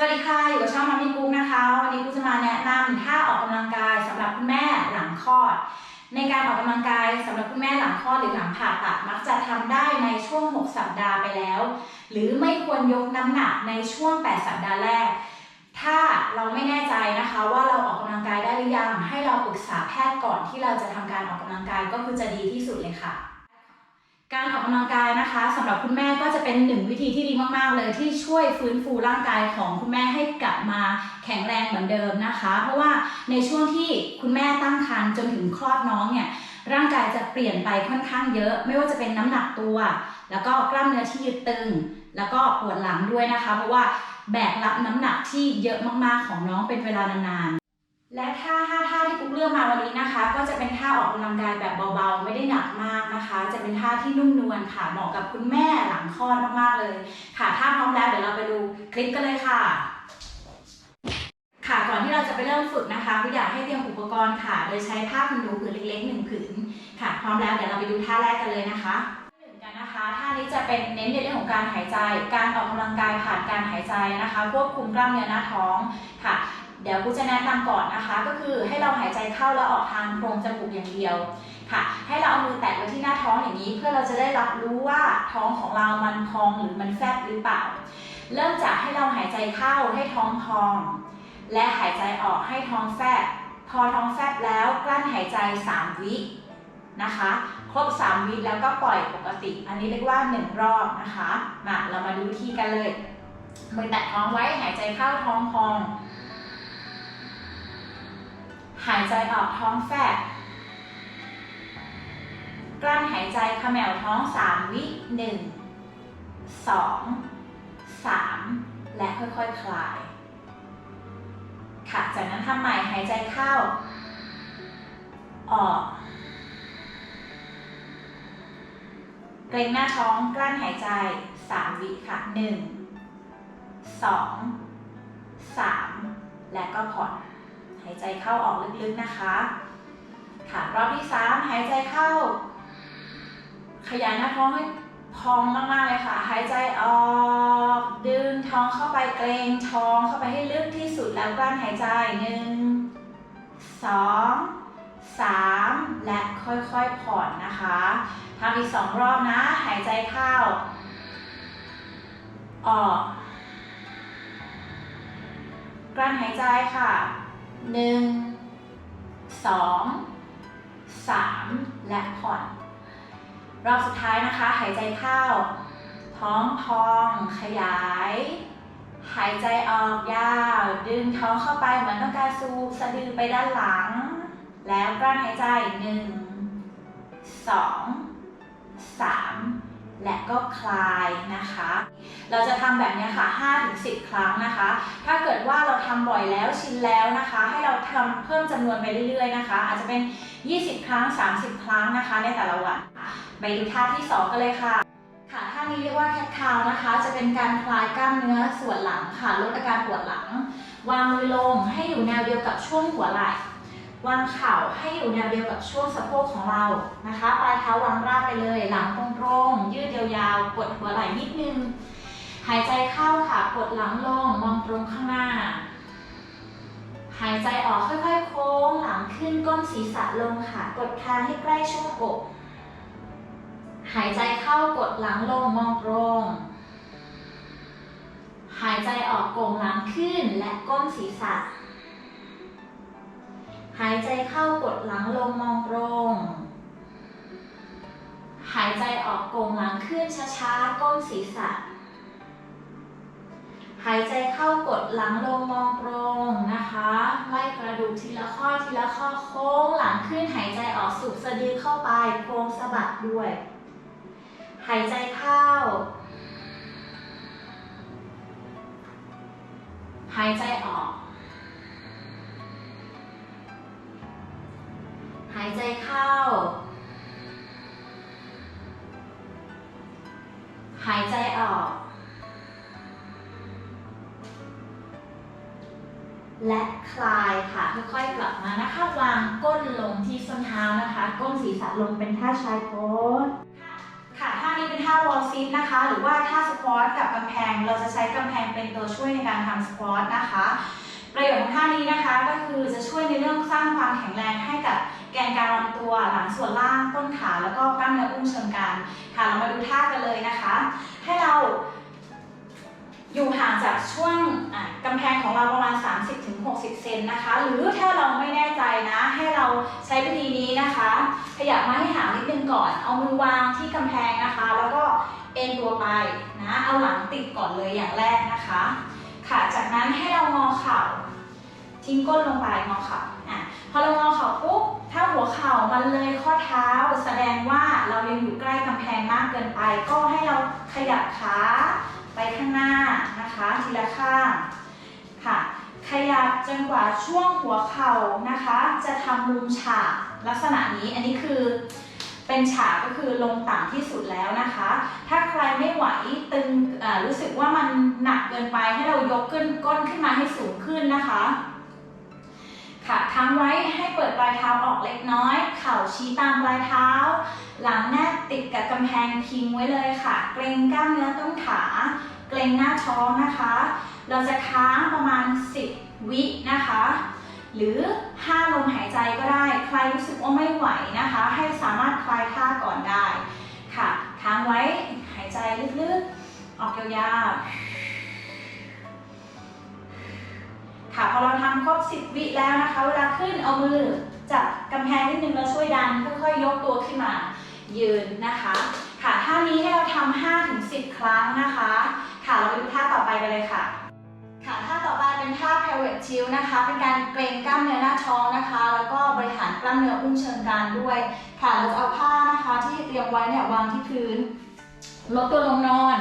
สวัสดีค่ะ อยู่กับช่องมามี่กุ๊กนะคะ วันนี้กุ๊กจะมาแนะนำท่าออกกำลังกายสำหรับคุณแม่หลังคลอด ในการออกกำลังกายสำหรับคุณแม่หลังคลอดหรือหลังผ่าตัดมักจะทำได้ในช่วง 6 สัปดาห์ไปแล้ว หรือไม่ควรยกน้ำหนักในช่วง 8 สัปดาห์แรก ถ้าเราไม่แน่ใจนะคะว่าเราออกกำลังกายได้หรือยังให้เราปรึกษาแพทย์ก่อนที่เราจะทำการออกกำลังกายก็คือจะดีที่สุดเลยค่ะ การออกกำลังกายนะคะสำหรับคุณแม่ก็จะเป็นหนึ่งวิธีที่ดีมากๆ เลยที่ช่วยฟื้นฟูร่างกายของคุณแม่ให้กลับมาแข็งแรงเหมือนเดิมนะคะ เพราะว่าในช่วงที่คุณแม่ตั้งครรภ์จนถึงคลอดน้องเนี่ยร่างกายจะเปลี่ยนไปค่อนข้างเยอะ ไม่ว่าจะเป็นน้ำหนักตัว แล้วก็กล้ามเนื้อที่ยึดตึง แล้วก็ปวดหลังด้วยนะคะ เพราะว่าแบกรับน้ำหนักที่เยอะมากๆของน้องเป็นเวลานาน และท่าห้าท่าที่กุ๊กเลือกมาวันนี้นะคะ ก็จะเป็นท่าออกกำลังกายแบบเบาๆ ไม่ได้หนักมากนะคะ จะเป็นท่าที่นุ่มนวลค่ะเหมาะกับคุณแม่หลังคลอดมากๆเลย ค่ะถ้าพร้อมแล้วเดี๋ยวเราไปดูคลิปกันเลยค่ะค่ะก่อนที่เราจะไปเริ่มฝึกนะคะก็อยากให้เตรียมอุปกรณ์ค่ะ โดยใช้ผ้าขนหนูผืนเล็กๆหนึ่งผืนค่ะ พร้อมแล้วเดี๋ยวเราไปดูท่าแรกกันเลยนะคะหนึ่งกันนะคะท่านี้จะเป็นเน้นในเรื่องของการหายใจ การออกกำลังกายผ่านการหายใจนะคะ ควบคุมกล้ามเนื้อหน้าท้องค่ะ เดี๋ยวกูจะแนะนำก่อนนะคะ ก็คือให้เราหายใจเข้าแล้วออกทางโพรงจมูกอย่างเดียวค่ะ ให้เราเอามือแตะไว้ที่หน้าท้องอย่างนี้เพื่อเราจะได้รับรู้ว่าท้องของเรามันพองหรือมันแฟบหรือเปล่า เริ่มจากให้เราหายใจเข้าให้ท้องพอง และหายใจออกให้ท้องแฟบ พอท้องแฟบแล้วกลั้นหายใจ 3 วินะคะ ครบ 3 วิแล้วก็ปล่อยปกติ อันนี้เรียกว่า 1 รอบนะคะ มาเรามาดูวิธีกันเลย มือแตะท้องไว้หายใจเข้าท้องพอง หายใจออกท้องแฟบกลั้นหายใจขมวท้อง 3 วิ 1 2 3 และค่อยๆคลาย ค่ะ จากนั้นทำใหม่หายใจเข้า ออกเกรงหน้าท้องกลั้นหายใจ 3 วิค่ะ 1 2 3 และก็ผ่อนายใจเข้าออกลึกๆนะคะ ค่ะ รอบที่3หายใจเข้า ขยายหน้าท้องให้พองมากๆเลยค่ะ หายใจออก ดึงท้องเข้าไปเกรงท้องเข้าไปให้ลึกที่สุดแล้วกลั้นหายใจหนึ่งสองสามและค่อยๆผ่อนนะคะทำอีกสองรอบนะ หายใจเข้า ออก กลั้นหายใจค่ะ หนึ่งสองสามและผ่อน รอบสุดท้ายนะคะ หายใจเข้า ท้องพองขยาย หายใจออกยาว ดึงท้องเข้าไปเหมือนต้องการซูบสะดือไปด้านหลัง แล้วกลั้นหายใจหนึ่งสอง ก็คลายนะคะ เราจะทำแบบนี้ค่ะ 5-10 ครั้งนะคะ ถ้าเกิดว่าเราทำบ่อยแล้วชินแล้วนะคะ ให้เราทำเพิ่มจำนวนไปเรื่อย ๆนะคะ อาจจะเป็น 20 ครั้ง 30 ครั้งนะคะ ในแต่ละวันไปดูท่าที่ 2 กันเลยค่ะค่ะท่านี้เรียกว่าแคทคาวนะคะ จะเป็นการคลายกล้ามเนื้อส่วนหลังค่ะลดอาการปวดหลัง วางมือลงให้อยู่แนวเดียวกับช่วงหัวไหล่ วางเข่าให้อยู่แนวเดียวกับช่วงสะโพกของเรานะคะ ปลายเท้าวางราบไปเลย หลังตรงๆ ยืดยาวๆ กดหัวไหล่นิดนึง หายใจเข้าค่ะ กดหลังลง มองตรงข้างหน้า หายใจออกค่อยๆ โค้ง หลังขึ้นก้นศีรษะลงค่ะ กดคางให้ใกล้ช่วงอก หายใจเข้ากดหลังลง มองตรง หายใจออกโก่งหลังขึ้นและก้นศีรษะ หายใจเข้ากดหลังลงมองตรง หายใจออกโก่งหลังขึ้นช้าๆ ก้นศีรษะ หายใจเข้ากดหลังลงมองตรงนะคะไล่กระดูกทีละข้อทีละข้อโค้งหลังขึ้นหายใจออกสุกสะดือเข้าไปโค้งสะบัดด้วย หายใจเข้าหายใจออกายใจเข้า หายใจออก และคลายค่ะ ค่อยๆกลับมานะคะ วางก้นลงที่ส้นเท้านะคะ ก้นศีรษะลงเป็นท่าชายโพสค่ะท่านี้เป็นท่าวอลซิทนะคะ หรือว่าท่าสควอตกับกำแพง เราจะใช้กำแพงเป็นตัวช่วยในการทำสควอตนะคะ ประโยชน์ของท่านี้นะคะก็คือจะช่วยในเรื่องสร้างความแข็งแรงให้กับ แกนกลารลำตัวหลังส่วนล่างต้นขาแล้วก็กล้ามเนื้ออุ้งเชิงกรานค่ะเรามาดูท่ากันเลยนะคะ ให้เราอยู่ห่างจากช่วงกำแพงของเราประมาณ 30-60 เซนนะคะ หรือถ้าเราไม่แน่ใจนะ ให้เราใช้วิธีนี้นะคะ ขยับมาให้ห่างนิดนึงก่อน เอามือวางที่กำแพงนะคะ แล้วก็เอ็นตัวไปนะ เอาหลังติดก่อนเลยอย่างแรกนะคะ ค่ะ จากนั้นให้เรางอเข่า ทิ้งก้นลงไปงอเข่าอะ พอเรางอเข่าปุ๊บถ้าหัวเข่ามันเลยข้อเท้า แสดงว่าเรายังอยู่ใกล้กำแพงมากเกินไป ก็ให้เราขยับขาไปข้างหน้านะคะทีละข้างค่ะ ขยับจนกว่าช่วงหัวเข่านะคะ จะทำมุมฉากลักษณะนี้อันนี้คือเป็นฉากก็คือลงต่ำที่สุดแล้วนะคะ ถ้าใครไม่ไหวตึงรู้สึกว่ามันหนักเกินไปให้เรายกขึ้นก้นขึ้นมาให้สูงขึ้นนะคะ ค่ะค้างไว้ให้เปิดปลายเท้าออกเล็กน้อย เข่าชี้ตามปลายเท้า หลังแนบติดกับกำแพงพิงไว้เลยค่ะ เกรงกล้ามเนื้อต้นขา เกรงหน้าท้องนะคะ เราจะค้างประมาณ 10 วินะคะ หรือ 5 ลมหายใจก็ได้ ใครรู้สึกว่าไม่ไหวนะคะ ให้สามารถคลายท่าก่อนได้ ค่ะ ค้างไว้หายใจลึกๆ ออกยาวๆ ค่ะพอเราทำครบ 10 วิแล้วนะคะ เวลาขึ้นเอามือจับกำแพงนิดนึงแล้วช่วยดันค่อยๆยกตัวขึ้นมา ยืนนะคะ ค่ะท่านี้ให้เราทำ5ถึง10 ครั้งนะคะ ค่ะเราไปดูท่าต่อไปกันเลยค่ะ ค่ะท่าต่อไปเป็นท่า private tilt นะคะ เป็นการเกรงกล้ามเนื้อหน้าท้องนะคะ แล้วก็บริหารกล้ามเนื้ออุ้งเชิงกรานด้วย ค่ะเราจะเอาผ้านะคะที่เตรียมไว้เนี่ยวางที่พื้นลดตัวลงนอน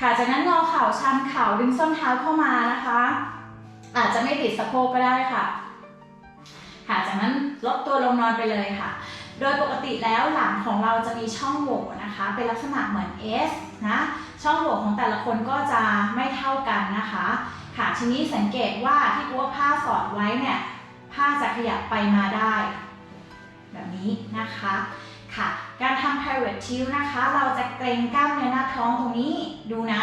ค่ะจากนั้นงอเข่าชันเข่าดึงส้นเท้าเข้ามานะคะ อาจจะไม่ติดสะโพกก็ได้ค่ะ ค่ะ จากนั้นลดตัวลงนอนไปเลยค่ะ โดยปกติแล้วหลังของเราจะมีช่องโหว่นะคะ เป็นลักษณะเหมือน S นะ ช่องโหว่ของแต่ละคนก็จะไม่เท่ากันนะคะ ค่ะ ทีนี้สังเกตว่าที่กูว่าผ้าสอดไว้เนี่ย ผ้าจะขยับไปมาได้ แบบนี้นะคะ ค่ะ การทำ private tilt นะคะ เราจะเกรงกล้ามเนื้อหน้าท้องตรงนี้ ดูนะ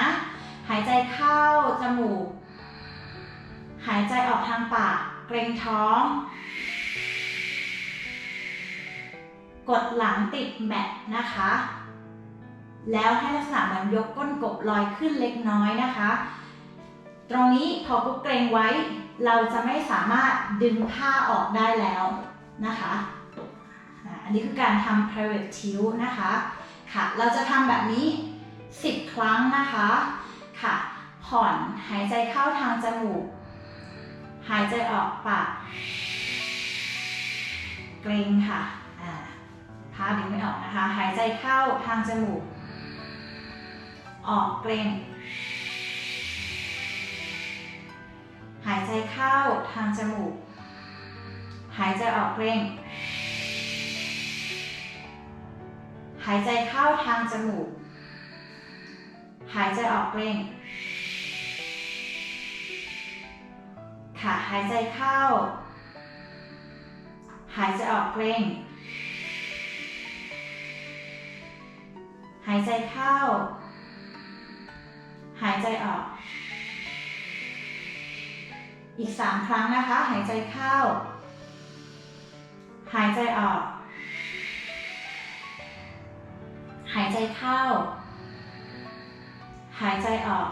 กเกรงท้อง กดหลังติดแมทนะคะ แล้วให้ลักษณะเหมือนยกก้นกบลอยขึ้นเล็กน้อยนะคะ ตรงนี้พอกุ๊กเกรงไว้ เราจะไม่สามารถดึงผ้าออกได้แล้วนะคะอะอันนี้คือการทำ private tilt นะคะ ค่ะ เราจะทำแบบนี้ 10 ครั้งนะคะ ค่ะ ผ่อนหายใจเข้าทางจมูก หายใจออกปากเกรงค่ะอ่าภาพดึงไม่ออกนะคะ หายใจเข้าทางจมูก ออกเกรงหายใจเข้าทางจมูก หายใจออกเกรงหายใจเข้าทางจมูก หายใจออกเกรง ค่ะหายใจเข้า หายใจออกเกร็ง หายใจเข้า หายใจออก อีกสามครั้งนะคะ หายใจเข้า หายใจออก หายใจเข้า หายใจออก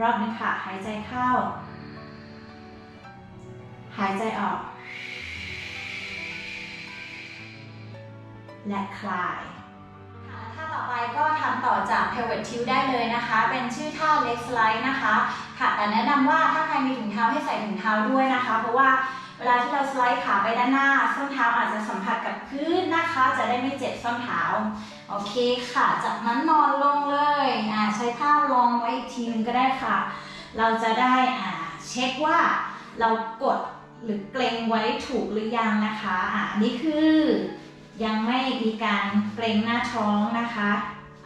รอบนึงค่ะ หายใจเข้า หายใจออก และคลายท่าต่อไปก็ทำต่อจาก pelvic tilt ได้เลยนะคะ เป็นชื่อท่า leg slide นะคะ ค่ะ แต่แนะนำว่าถ้าใครมีถุงเท้าให้ใส่ถุงเท้าด้วยนะคะ เพราะว่า เวลาที่เราสไลด์ขาไปด้านหน้า ส้นเท้าอาจจะสัมผัสกับพื้นนะคะ จะได้ไม่เจ็บส้นเท้า โอเคค่ะ จากนั้นนอนลงเลยอ่าใช้ผ้ารองไว้อีกทีนึงก็ได้ค่ะ เราจะได้อ่าเช็คว่าเรากดหรือเกรงไว้ถูกหรือยังนะคะอ่านนี้คือยังไม่มีการเกรงหน้าท้องนะคะ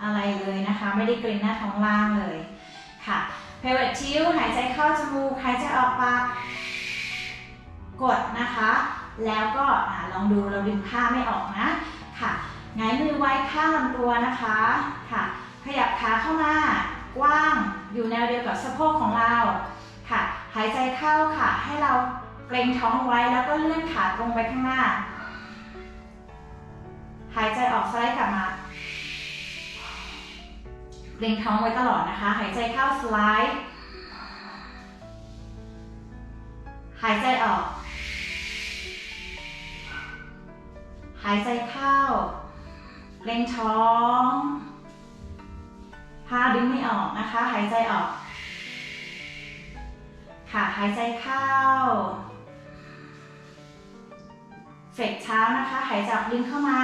อะไรเลยนะคะ ไม่ได้เกรงหน้าท้องล่างเลยค่ะ pelvic tilt หายใจเข้าจมูก หายใจออกปาก กดนะคะ แล้วก็ลองดูเราดึงผ้าไม่ออกนะค่ะหงายมือไว้ข้างลำตัวนะคะค่ะ ขยับขาเข้ามากว้างอยู่แนวเดียวกับสะโพกของเราค่ะ หายใจเข้าค่ะ ให้เราเกรงท้องไว้แล้วก็เลื่อนขาตรงไปข้างหน้า หายใจออกสไลด์กลับมาเกรงท้องไว้ตลอดนะคะ หายใจเข้าสไลด์ หายใจออกายใจเข้า เกรงท้องถ้าดึงไม่ออกนะคะ หายใจออก ค่ะ หายใจเข้า เฟกเท้านะคะ หายใจออกดึงเข้ามา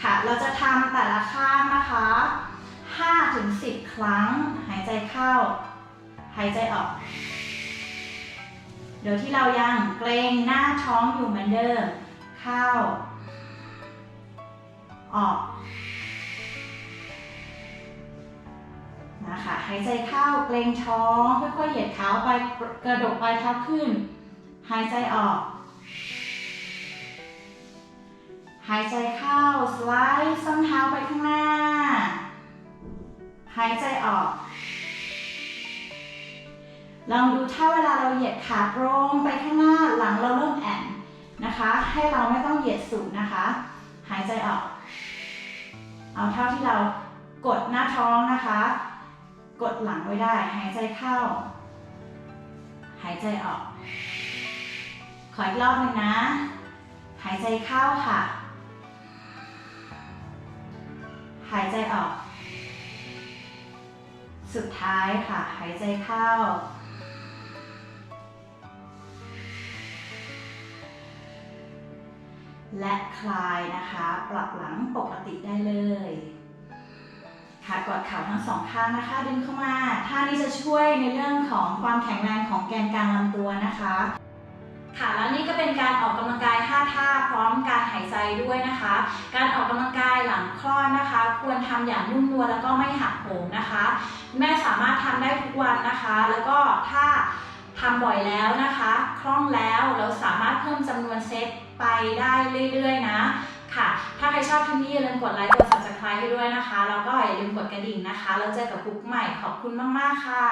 ค่ะ เราจะทำแต่ละข้างนะคะ5ถึง10 ครั้ง หายใจเข้า หายใจออก โดยที่เรายังเกรงหน้าท้องอยู่เหมือนเดิม เข้า ออก นะคะ หายใจเข้าเกรงท้อง ค่อยๆ เหยียดเท้าไปกระดกปลายเท้าขึ้น หายใจออก หายใจเข้า สไลด์ส้นเท้าไปข้างหน้า หายใจออก ลองดูถ้าเวลาเราเหยียดขาตรงไปข้างหน้าหลังเราเริ่มแอนนะคะ ให้เราไม่ต้องเหยียดสูงนะคะ หายใจออก เอาเท่าที่เรากดหน้าท้องนะคะ กดหลังไว้ได้ หายใจเข้า หายใจออก ขออีกรอบหนึ่งนะ หายใจเข้าค่ะ หายใจออก สุดท้ายค่ะ หายใจเข้า และคลายนะคะ ปรับหลังปกติได้เลย ค่ะกอดเข่าทั้งสองข้างนะคะ ดึงเข้ามา ท่านี้จะช่วยในเรื่องของความแข็งแรงของแกนกลางลำตัวนะคะ ค่ะแล้วนี่ก็เป็นการออกกำลังกาย5ท่าพร้อมการหายใจด้วยนะคะ การออกกำลังกายหลังคลอดนะคะ ควรทำอย่างนุ่มนวลแล้วก็ไม่หักโหมนะคะ แม่สามารถทำได้ทุกวันนะคะ แล้วก็ถ้า ทำบ่อยแล้วนะคะ คล่องแล้วเราสามารถเพิ่มจำนวนเซตไปได้เรื่อยๆ นะ ค่ะ ถ้าใครชอบคลิปนี้อย่าลืมกดไลค์กด subscribe ให้ด้วยนะคะ แล้วก็อย่าลืมกดกระดิ่งนะคะ แล้วเจอกับกุ๊กใหม่ขอบคุณมากๆค่ะ